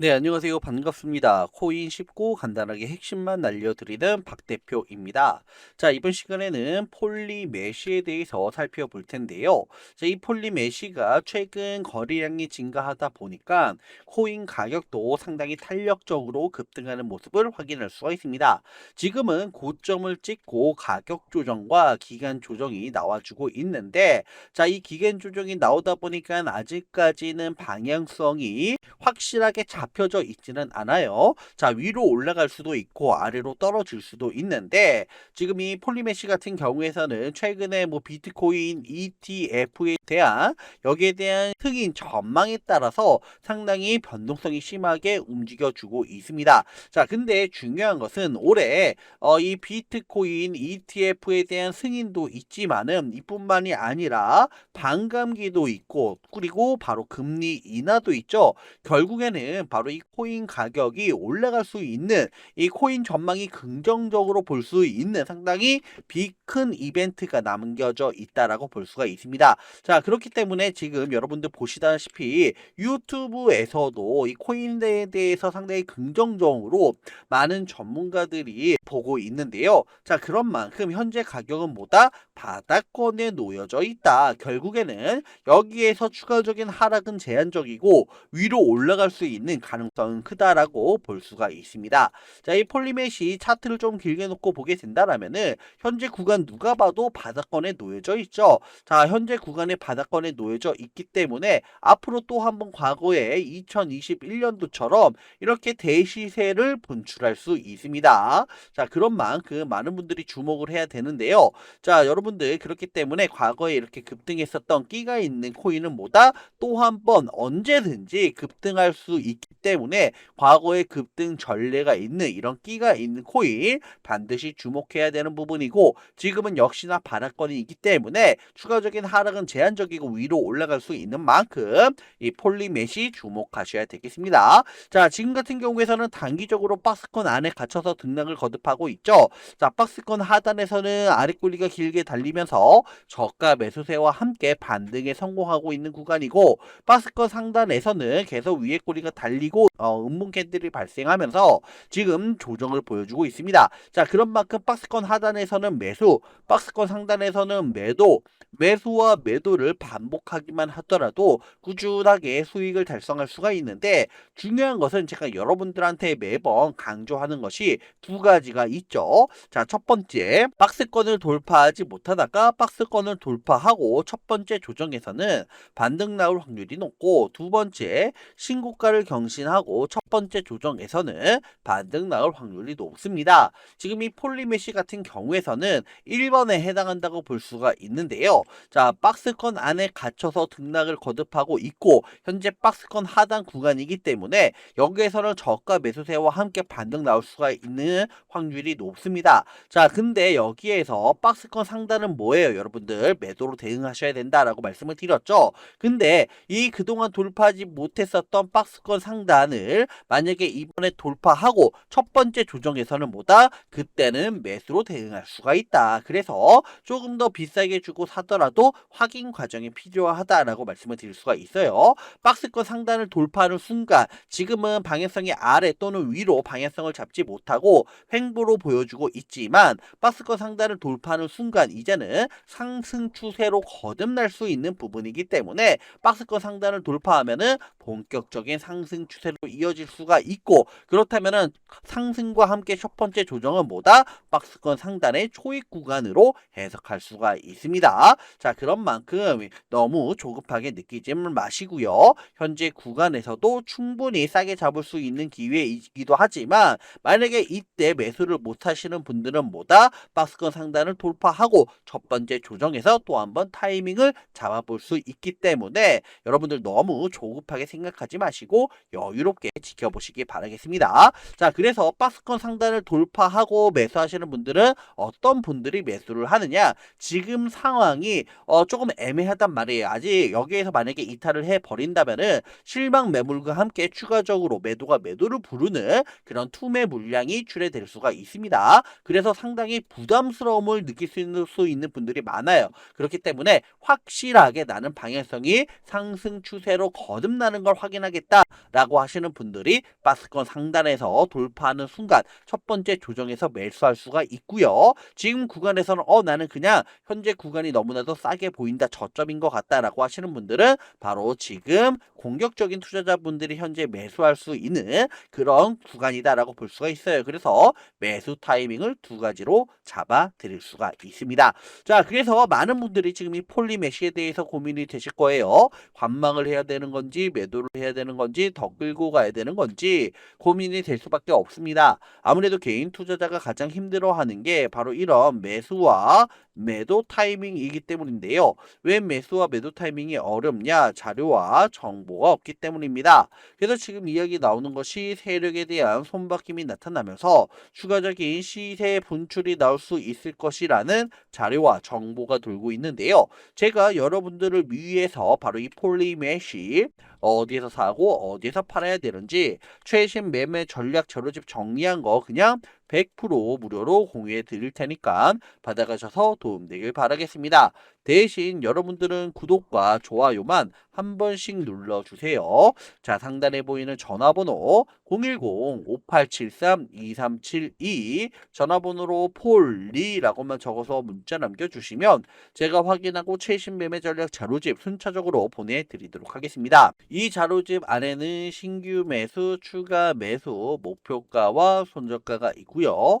네, 안녕하세요. 반갑습니다. 코인 쉽고 간단하게 핵심만 알려드리는 박 대표입니다. 자, 이번 시간에는 폴리메시에 대해서 살펴볼 텐데요. 자, 이 폴리메시가 최근 거래량이 증가하다 보니까 코인 가격도 상당히 탄력적으로 급등하는 모습을 확인할 수가 있습니다. 지금은 고점을 찍고 가격 조정과 기간 조정이 나와주고 있는데, 자, 이 기간 조정이 나오다 보니까 아직까지는 방향성이 확실하게 잡 혀져 있지는 않아요. 자, 위로 올라갈 수도 있고 아래로 떨어질 수도 있는데 지금 이 폴리메시 같은 경우에서는 최근에 뭐 비트코인 ETF에 대한 여기에 대한 승인 전망에 따라서 상당히 변동성이 심하게 움직여주고 있습니다. 자, 근데 중요한 것은 올해 어, 이 비트코인 ETF에 대한 승인도 있지만은 이뿐만이 아니라 반감기도 있고 그리고 바로 금리 인하도 있죠. 결국에는 바로 이 코인 가격이 올라갈 수 있는 이 코인 전망이 긍정적으로 볼 수 있는 상당히 비큰 이벤트가 남겨져 있다라고 볼 수가 있습니다. 자, 그렇기 때문에 지금 여러분들 보시다시피 유튜브에서도 이 코인에 대해서 상당히 긍정적으로 많은 전문가들이 보고 있는데요. 자, 그런 만큼 현재 가격은 뭐다? 바닥권에 놓여져 있다. 결국에는 여기에서 추가적인 하락은 제한적이고 위로 올라갈 수 있는 가능성은 크다라고 볼 수가 있습니다. 자, 이 폴리메시 차트를 좀 길게 놓고 보게 된다라면은 현재 구간 누가 봐도 바닥권에 놓여져 있죠. 자, 현재 구간에 바닥권에 놓여져 있기 때문에 앞으로 또 한번 과거에 2021년도처럼 이렇게 대시세를 분출할 수 있습니다. 자, 그런 만큼 많은 분들이 주목을 해야 되는데요. 자, 여러분들 그렇기 때문에 과거에 이렇게 급등했었던 끼가 있는 코인은 뭐다? 또 한 번 언제든지 급등할 수 있기 때문에 과거에 급등 전례가 있는 이런 끼가 있는 코인 반드시 주목해야 되는 부분이고 지금은 역시나 바닥권이 있기 때문에 추가적인 하락은 제한적이고 위로 올라갈 수 있는 만큼 이 폴리메시 주목하셔야 되겠습니다. 자, 지금 같은 경우에서는 단기적으로 박스권 안에 갇혀서 등락을 거듭하고 있죠. 자, 박스권 하단에서는 아래 꼬리가 길게 달리면서 저가 매수세와 함께 반등에 성공하고 있는 구간이고 박스권 상단에서는 계속 위에 꼬리가 달리고 그리고 어, 음봉 캔들이 발생하면서 지금 조정을 보여주고 있습니다. 자, 그런 만큼 박스권 하단에서는 매수, 박스권 상단에서는 매도, 매수와 매도를 반복하기만 하더라도 꾸준하게 수익을 달성할 수가 있는데 중요한 것은 제가 여러분들한테 매번 강조하는 것이 두 가지가 있죠. 자, 첫 번째, 박스권을 돌파하지 못하다가 박스권을 돌파하고 첫 번째 조정에서는 반등 나올 확률이 높고 두 번째, 신고가를 경신하고 첫 번째 조정에서는 반등 나올 확률이 높습니다. 지금 이 폴리메시 같은 경우에서는 1번에 해당한다고 볼 수가 있는데요. 자, 박스권 안에 갇혀서 등락을 거듭하고 있고 현재 박스권 하단 구간이기 때문에 여기에서는 저가 매수세와 함께 반등 나올 수가 있는 확률이 높습니다. 자, 근데 여기에서 박스권 상단은 뭐예요, 여러분들? 매도로 대응하셔야 된다라고 말씀을 드렸죠. 근데 이 그동안 돌파하지 못했었던 박스권 상단을 만약에 이번에 돌파하고 첫 번째 조정에서는 뭐다? 그때는 매수로 대응할 수가 있다. 그래서 조금 더 비싸게 주고 사더라도 확인 과정이 필요하다라고 말씀을 드릴 수가 있어요. 박스권 상단을 돌파하는 순간 지금은 방향성이 아래 또는 위로 방향성을 잡지 못하고 횡보로 보여주고 있지만 박스권 상단을 돌파하는 순간 이제는 상승 추세로 거듭날 수 있는 부분이기 때문에 박스권 상단을 돌파하면은 본격적인 상승 추세로 이어질 수가 있고 그렇다면은 상승과 함께 첫 번째 조정은 뭐다? 박스권 상단의 초입 구간으로 해석할 수가 있습니다. 자, 그런 만큼 너무 조급하게 느끼지 마시고요. 현재 구간에서도 충분히 싸게 잡을 수 있는 기회이기도 하지만 만약에 이때 매수를 못 하시는 분들은 뭐다? 박스권 상단을 돌파하고 첫 번째 조정에서 또 한 번 타이밍을 잡아볼 수 있기 때문에 여러분들 너무 조급하게 생각하지 마시고 여유롭게 지켜보시기 바라겠습니다. 자, 그래서 박스권 상단을 돌파하고 매수하시는 분들은 어떤 분들이 매수를 하느냐? 지금 상황이 어, 조금 애매하단 말이에요. 아직 여기에서 만약에 이탈을 해 버린다면은 실망 매물과 함께 추가적으로 매도가 매도를 부르는 그런 투매 물량이 출해될 수가 있습니다. 그래서 상당히 부담스러움을 느낄 수 있는, 수 있는 분들이 많아요. 그렇기 때문에 확실하게 나는 방향성이 상승 추세로 거듭나는 걸 확인하겠다라고 하시는 하시는 분들이 박스권 상단에서 돌파하는 순간 첫 번째 조정에서 매수할 수가 있고요. 지금 구간에서는 어 나는 그냥 현재 구간이 너무나도 싸게 보인다 저점인 것 같다라고 하시는 분들은 바로 지금 공격적인 투자자분들이 현재 매수할 수 있는 그런 구간이다라고 볼 수가 있어요. 그래서 매수 타이밍을 두 가지로 잡아 드릴 수가 있습니다. 자, 그래서 많은 분들이 지금 이 폴리 메시에 대해서 고민이 되실 거예요. 관망을 해야 되는 건지 매도를 해야 되는 건지 더 끌고 가야 되는 건지 고민이 될 수밖에 없습니다. 아무래도 개인 투자자가 가장 힘들어하는 게 바로 이런 매수와 매도 타이밍이기 때문인데요. 왜 매수와 매도 타이밍이 어렵냐? 자료와 정보 가 없기 때문입니다. 그래서 지금 이야기 나오는 것이 세력에 대한 손바뀜이 나타나면서 추가적인 시세 분출이 나올 수 있을 것이라는 자료와 정보가 돌고 있는데요. 제가 여러분들을 위해서 바로 이 폴리메시 어디에서 사고 어디에서 팔아야 되는지 최신 매매 전략 자료집 정리한 거 그냥 100% 무료로 공유해 드릴 테니까 받아가셔서 도움되길 바라겠습니다. 대신 여러분들은 구독과 좋아요만 한 번씩 눌러주세요. 자, 상단에 보이는 전화번호 010-5873-2372 전화번호로 폴리라고만 적어서 문자 남겨주시면 제가 확인하고 최신 매매 전략 자료집 순차적으로 보내드리도록 하겠습니다. 이 자료집 안에는 신규 매수, 추가 매수, 목표가와 손절가가 있고요.